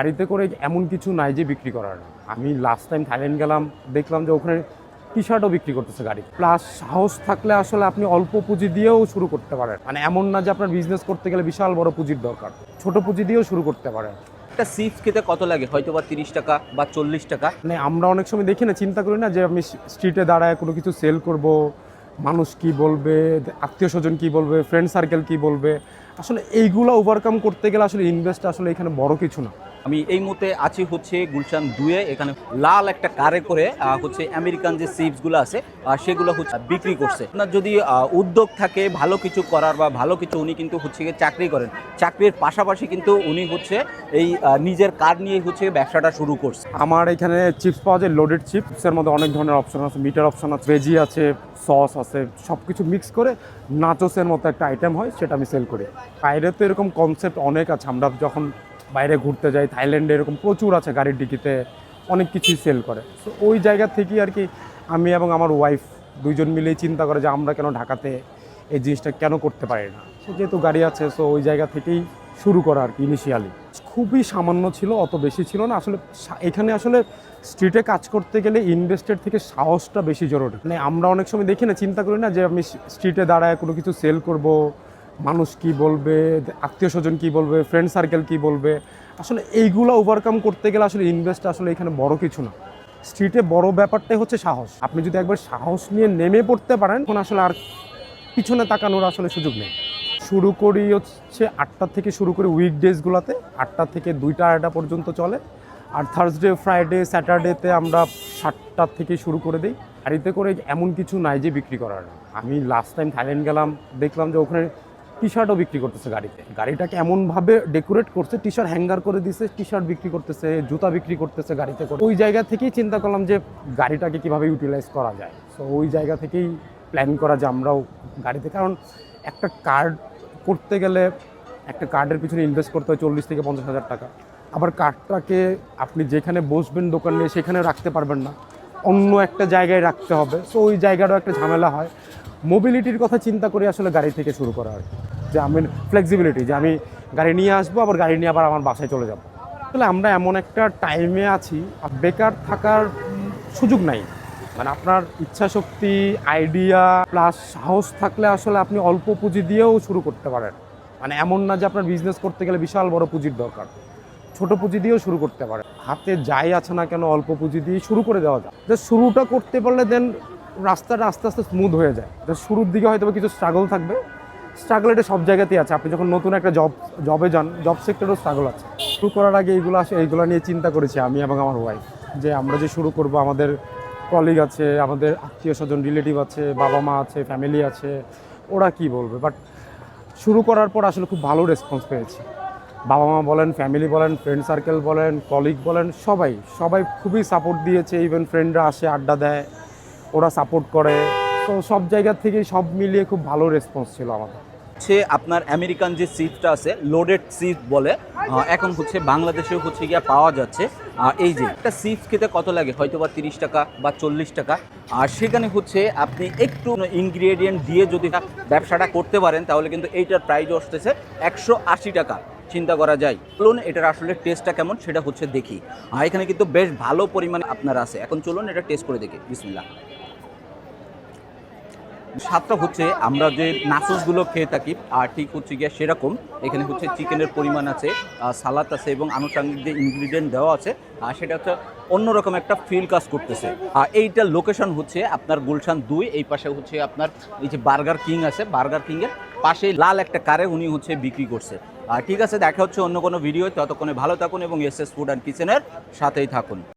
গাড়িতে করে এমন কিছু নাই যে বিক্রি করার আমি লাস্ট টাইম থাইল্যান্ড গেলাম দেখলাম যে ওখানে টি শার্টও বিক্রি করতেছে গাড়ি। প্লাস সাহস থাকলে আসলে আপনি অল্প পুঁজি দিয়েও শুরু করতে পারেন। মানে এমন না যে আপনার বিজনেস করতে গেলে বিশাল বড় পুঁজির দরকার। ছোট পুঁজি দিয়েও শুরু করতে পারেন। একটা চিপস খেতে কত লাগে? হয়তো বা তিরিশ টাকা বা চল্লিশ টাকা। মানে আমরা অনেক সময় দেখি না চিন্তা করি না যে আমি স্ট্রিটে দাঁড়ায় কোনো কিছু সেল করব মানুষ কি বলবে আত্মীয় স্বজন কি বলবে ফ্রেন্ড সার্কেল কি বলবে। আসলে এইগুলো ওভারকাম করতে গেলে আসলে ইনভেস্ট আসলে এখানে বড় কিছু না। আমি এই মুহূর্তে আছি হচ্ছে গুলশান দুয়ে, এখানে লাল একটা কারে করে হচ্ছে আমেরিকান যে চিপসগুলো আছে সেগুলো হচ্ছে বিক্রি করছে। আপনার যদি উদ্যোগ থাকে ভালো কিছু করার বা ভালো কিছু উনি কিন্তু হচ্ছে গিয়ে চাকরি করেন। চাকরির পাশাপাশি কিন্তু উনি হচ্ছে এই নিজের কার নিয়ে হচ্ছে ব্যবসাটা শুরু করছে। আমার এখানে চিপস পাওয়া যায় লোডেড চিপসের মধ্যে অনেক ধরনের অপশন আছে মিটার অপশন আছে ভেজি আছে সস আছে সব কিছু মিক্স করে নাচোসের মতো একটা আইটেম হয়, সেটা আমি সেল করি। বাইরে তো এরকম কনসেপ্ট অনেক আছে, আমরা যখন বাইরে ঘুরতে যাই, থাইল্যান্ডে এরকম প্রচুর আছে গাড়ির ডিকিতে, অনেক কিছুই সেল করে। তো ওই জায়গা থেকেই আর কি আমি এবং আমার ওয়াইফ দুইজন মিলেই চিন্তা করে যে আমরা কেন ঢাকাতে এই জিনিসটা কেন করতে পারি না। সো যেহেতু গাড়ি আছে সো ওই জায়গা থেকেই শুরু করা আর কি ইনিশিয়ালি খুবই সামান্য ছিল, অত বেশি ছিল না। আসলে সা- এখানে আসলে স্ট্রিটে কাজ করতে গেলে ইনভেস্টের থেকে সাহসটা বেশি জরুরি। মানে আমরা অনেক সময় দেখি না, চিন্তা করি না যে আমি স্ট্রিটে দাঁড়ায় কোনো কিছু সেল করব মানুষ কি বলবে, আত্মীয় স্বজন কি বলবে ফ্রেন্ড সার্কেল কি বলবে? আসলে এইগুলো ওভারকাম করতে গেলে আসলে ইনভেস্ট আসলে এখানে বড় কিছু না। স্ট্রিটে বড় ব্যাপারটাই হচ্ছে সাহস। আপনি যদি একবার সাহস নিয়ে নেমে পড়তে পারেন, তখন আসলে আর পিছনে তাকানোর আসলে সুযোগ নেই। শুরু করি হচ্ছে আটটা থেকে শুরু করি উইকডেজগুলোতে আটটা থেকে দুইটা, আড়াইটা পর্যন্ত চলে। আর থার্সডে ফ্রাইডে স্যাটারডেতে আমরা সাতটা থেকে শুরু করে দিই। গাড়িতে করে এমন কিছু নাই যে বিক্রি করার। আমি লাস্ট টাইম থাইল্যান্ড গেলাম, দেখলাম যে ওখানে টি শার্টও বিক্রি করতেছে গাড়িতে। গাড়িটাকে এমনভাবে ডেকোরেট করছে টি শার্ট হ্যাঙ্গার করে দিছে টি শার্ট বিক্রি করতেছে, জুতা বিক্রি করতেছে গাড়িতে করে। ওই জায়গা থেকেই চিন্তা করলাম যে গাড়িটাকে কীভাবে ইউটিলাইজ করা যায়। সো ওই জায়গা থেকেই প্ল্যান করা যে আমরাও গাড়িতে, কারণ একটা কার্ড করতে গেলে একটা কার্ডের পিছনে ইনভেস্ট করতে হয় চল্লিশ থেকে পঞ্চাশ হাজার টাকা। আবার কার্ডটাকে আপনি যেখানে বসবেন দোকান সেখানে রাখতে পারবেন না। অন্য একটা জায়গায় রাখতে হবে। সো ওই জায়গাটাও একটা ঝামেলা হয়। মোবিলিটির কথা চিন্তা করে আসলে গাড়ি থেকে শুরু করা কি। যে আমি ফ্লেক্সিবিলিটি যে আমি গাড়ি নিয়ে আসব, আবার গাড়ি নিয়ে আবার আমার বাসায় চলে যাব। আসলে আমরা এমন একটা টাইমে আছি, আর বেকার থাকার সুযোগ নাই। মানে আপনার ইচ্ছা শক্তি আইডিয়া প্লাস সাহস থাকলে আসলে আপনি অল্প পুঁজি দিয়েও শুরু করতে পারেন। মানে এমন না যে আপনার বিজনেস করতে গেলে বিশাল বড় পুঁজির দরকার। ছোট পুঁজি দিয়েও শুরু করতে পারে হাতে যাই আছে না কেন অল্প পুঁজি দিয়ে শুরু করে দেওয়া যায়। যে শুরুটা করতে পারলে দেন রাস্তাটা আস্তে আস্তে স্মুথ হয়ে যায়। শুরুর দিকে হয়তো কিছু স্ট্রাগল থাকবে স্ট্রাগল এটা সব জায়গাতেই আছে। আপনি যখন নতুন একটা জব জবে যান জব সেক্টরেও স্ট্রাগল আছে। শুরু করার আগে এইগুলো আসে, এইগুলো নিয়ে চিন্তা করেছি আমি এবং আমার ওয়াইফ যে আমরা যে শুরু করব, আমাদের কলিগ আছে, আমাদের আত্মীয় স্বজন রিলেটিভ আছে, বাবা মা আছে ফ্যামিলি আছে, ওরা কি বলবে? বাট শুরু করার পর আসলে খুব ভালো রেসপন্স পেয়েছি। বাবা মা বলেন ফ্যামিলি বলেন ফ্রেন্ড সার্কেল বলেন কলিগ বলেন, সবাই সবাই খুবই সাপোর্ট দিয়েছে। ইভেন ফ্রেন্ডরা আসে, আড্ডা দেয়, ওরা সাপোর্ট করে। তো সব জায়গা থেকেই সব মিলিয়ে খুব ভালো রেসপন্স ছিল আমাদের। হচ্ছে আপনার আমেরিকান যে সিটটা আছে লোডেড সিট বলে এখন হচ্ছে বাংলাদেশে হচ্ছে গিয়া পাওয়া যাচ্ছে। আহ, এই যে একটা সিট খেতে কত লাগে? হয়তো বা তিরিশ টাকা বা চল্লিশ টাকা। আর সেখানে হচ্ছে আপনি একটু ইনগ্রিডিয়েন্ট দিয়ে যদি ব্যবসাটা করতে পারেন তাহলে কিন্তু এইটার প্রাইস আসতেছে একশো আশি টাকা। চিন্তা করা যায়। চলুন এটার আসলে টেস্টটা কেমন সেটা হচ্ছে দেখি। আর এখানে কিন্তু বেশ ভালো পরিমাণে আপনার আছে। এখন চলুন এটা টেস্ট করে দেখি। বিসমিল্লা স্বাদটা হচ্ছে আমরা যে নাসুসগুলো খেয়ে থাকি, আর ঠিক হচ্ছে গিয়ে সেরকম। এখানে হচ্ছে চিকেনের পরিমাণ আছে সালাদ আছে এবং আনুষঙ্গিক যে ইনগ্রিডিয়েন্ট দেওয়া আছে আর সেটা হচ্ছে অন্যরকম একটা ফিল কাজ করতেছে। আর এইটার লোকেশন হচ্ছে আপনার গুলশান দুই, এই পাশে হচ্ছে আপনার এই যে বার্গার কিং আছে বার্গার কিংয়ের পাশে লাল একটা কারে উনি হচ্ছে বিক্রি করছে। আর ঠিক আছে, দেখা হচ্ছে অন্য কোনো ভিডিও ততক্ষণে ভালো থাকুন এবং এস এস ফুড অ্যান্ড কিচেনের সাথেই থাকুন।